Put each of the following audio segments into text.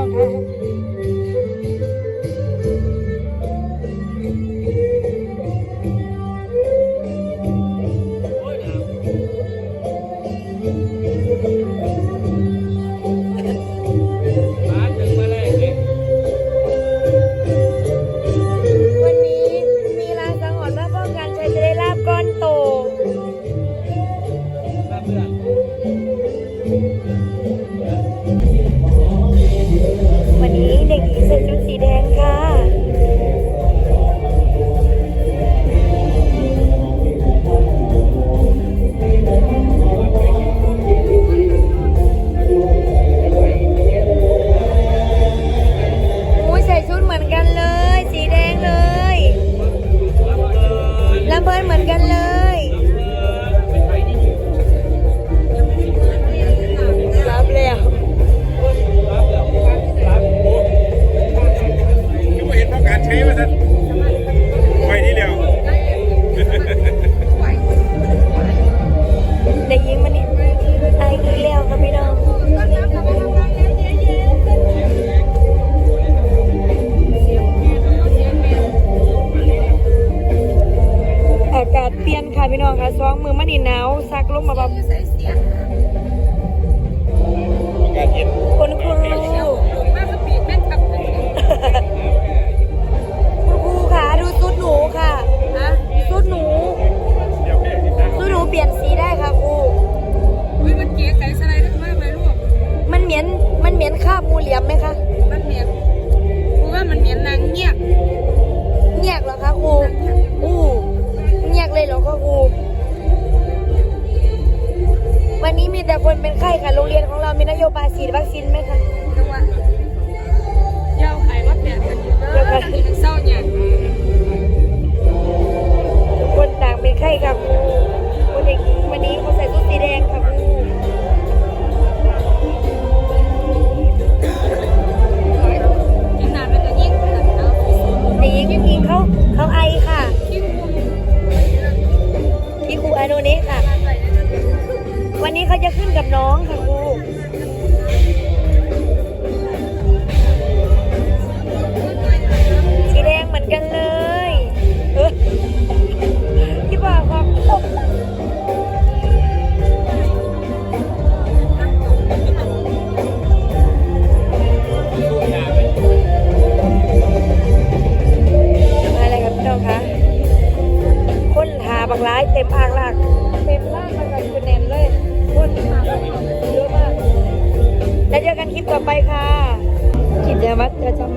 children สองมือมันนี่หนาวซักลงมาแบบ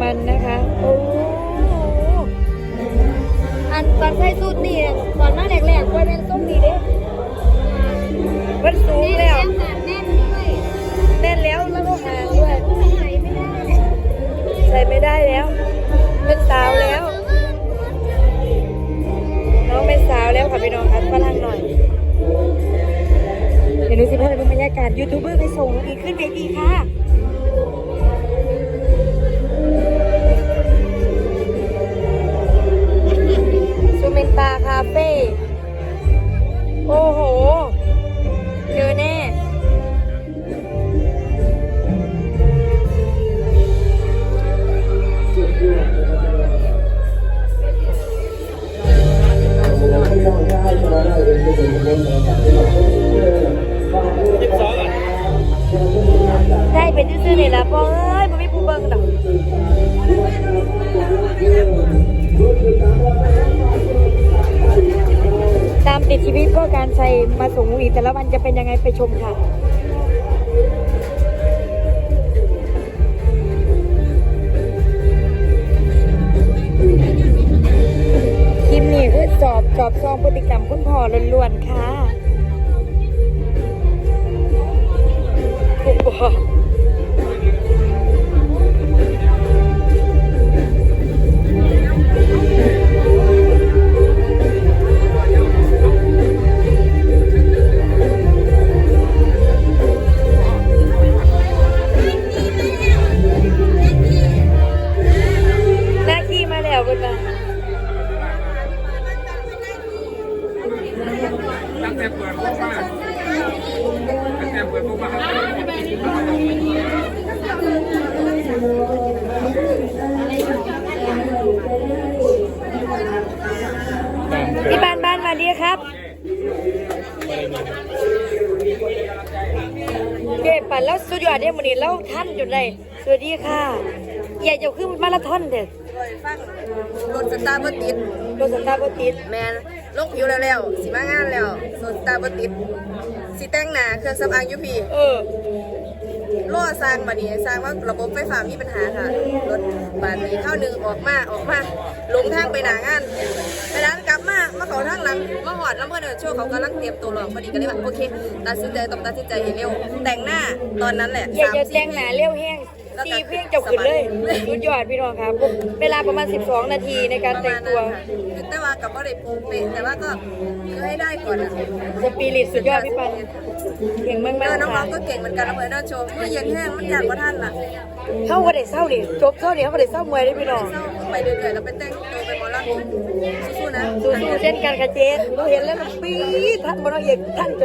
มันนะคะ โอ้อันตอนใส้สูตรนี่ตอนมาแหลกๆกล้วยเป็นส้มดีเด้มันสูงแล้วแน่นด้วยแน่นแล้วแล้วก็หางด้วยใส่ไม่ได้ใส่ไม่ได้แล้วเป็นสาวแล้ว น้องเป็นสาวแล้วค่ะพี่น้องคะฝรั่งหน่อยเดี๋ยวหนูสิพาไปดูบรรยากาศยูทูบเบอร์ไปส่งอีกขึ้นเวทีค่ะ ได้เป็นซื่อเนี่ละพ่อเอ้ยมันไม่ผู้เบิ่งดอตามติดชีวิตก็การใส่มาสูงอีแต่ละวันจะเป็นยังไงไปชมค่ะ อบสอบซองพฤติกรรมคุณพ่อล้วนๆค่ะคุณพ่อ เก็บปั่นแล้วสุดยอดเนี่ยมันนี่แล้วท่านอยู่ไหนสวัสดีค่ะอยากจะขึ้นมาราธอนเด็ดฟังรถสตาร์บัติดรถสตาร์บัติดแมนลงผิวแล้วๆสิมางานแล้วรถสตาร์บัติดสิแต่งหน้าเครื่องสำอางอยุพีเออ ล่อสร้างบัดนี้สร้างว่าระบบไฟฟ้ามีปัญหาค่ะรถบัดนี้เข้าหนึ่งออกมาออกมาลงทางไปหนางานไปร้นกลับมามาเขาทางหลังมาหอดแล้วเมื่อเดินช่วงเขากำลังเตรียมตัวหลอกพอดีก็เลยว่าโอเคตัดสินใจต้องตัดสินใจให้เร็ว แต่งหน้าตอนนั้นแหละอยากจะสามแต่งหนาเร็วแห้ง ตีเพียงเจ้าขึ้นเลยสุดยอดพี่น้องครับเวลาประมาณ 12 นาทีในการแต่งตัวประมาณนั้นค่ะแต่ว่ากับว่าได้เป๊ะแต่ว่าก็คือให้ได้ก่อนอะสปิริตสุดยอดพี่ปันเก่งมากเอมาอกน้ค่ะองๆก็เก่งเหมือนกันนะเพื่อนน้าโชว์เมื่อเย็นแห้งมันอยากกว่าท่านน่ะเขาก็ได้เศร้าดิจบเศร้าดิเขาก็ได้เศร้ามวยได้พี่น้องเศร้าไปเรื่อยๆแล้วไปแต่งตัวไปหมอลำสู้ๆนะสู้ๆเช่นกันค่ะเจนเราเห็นแล้วมันปี๊ดท่านบนเอกท่านจ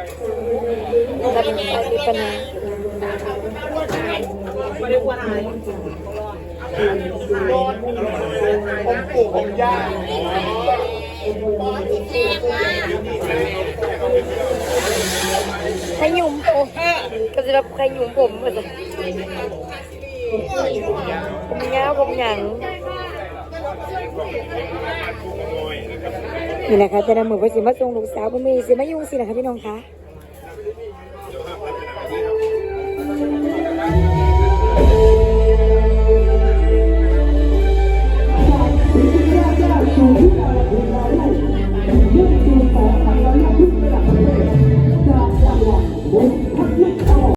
นได้รับมีปัญหาขยุ่มผมก็จะรับขยุ่มผมหมาจ้ะผมยาวผมหยัง นี่นะค่ะจะนำมือไปสิมาส่งลูกสาวบนมือสิมายุ่งสินะคะพี่น้องคะ